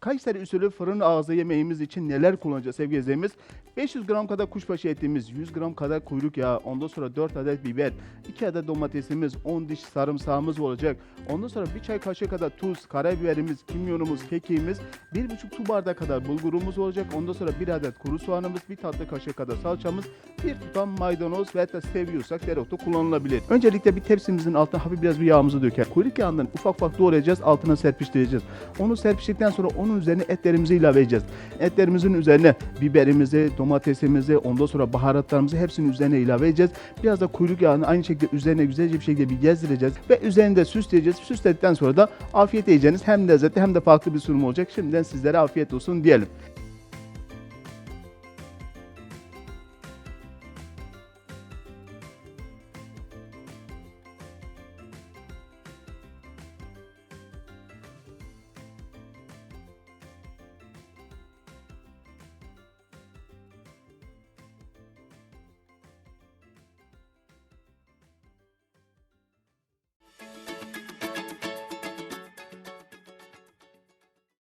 Kayseri usulü fırın ağzı yemeğimiz için neler kullanacağız sevgili izleyicilerimiz? 500 gram kadar kuşbaşı etimiz, 100 gram kadar kuyruk yağı, ondan sonra 4 adet biber, 2 adet domatesimiz, 10 diş sarımsağımız olacak. Ondan sonra bir çay kaşığı kadar tuz, karabiberimiz, kimyonumuz, kekiğimiz, 1,5 su bardağı kadar bulgurumuz olacak. Ondan sonra 1 adet kuru soğanımız, 1 tatlı kaşığı kadar salçamız, bir tutam maydanoz ve hatta seviyorsak dereotu kullanılabilir. Öncelikle bir tepsimizin altına hafif biraz bir yağımızı döker. Kuyruk yağından ufak ufak doğrayacağız, altına serpiştireceğiz. Onu serpiştirdikten sonra onun üzerine etlerimizi ilave edeceğiz. Etlerimizin üzerine biberimizi, domatesimizi, ondan sonra baharatlarımızı hepsini üzerine ilave edeceğiz. Biraz da kuyruk yağını aynı şekilde üzerine güzelce bir şekilde bir gezdireceğiz ve üzerinde de süsleyeceğiz. Süsledikten sonra da afiyet yiyeceğiniz hem lezzetli hem de farklı bir sunum olacak. Şimdiden sizlere afiyet olsun diyelim.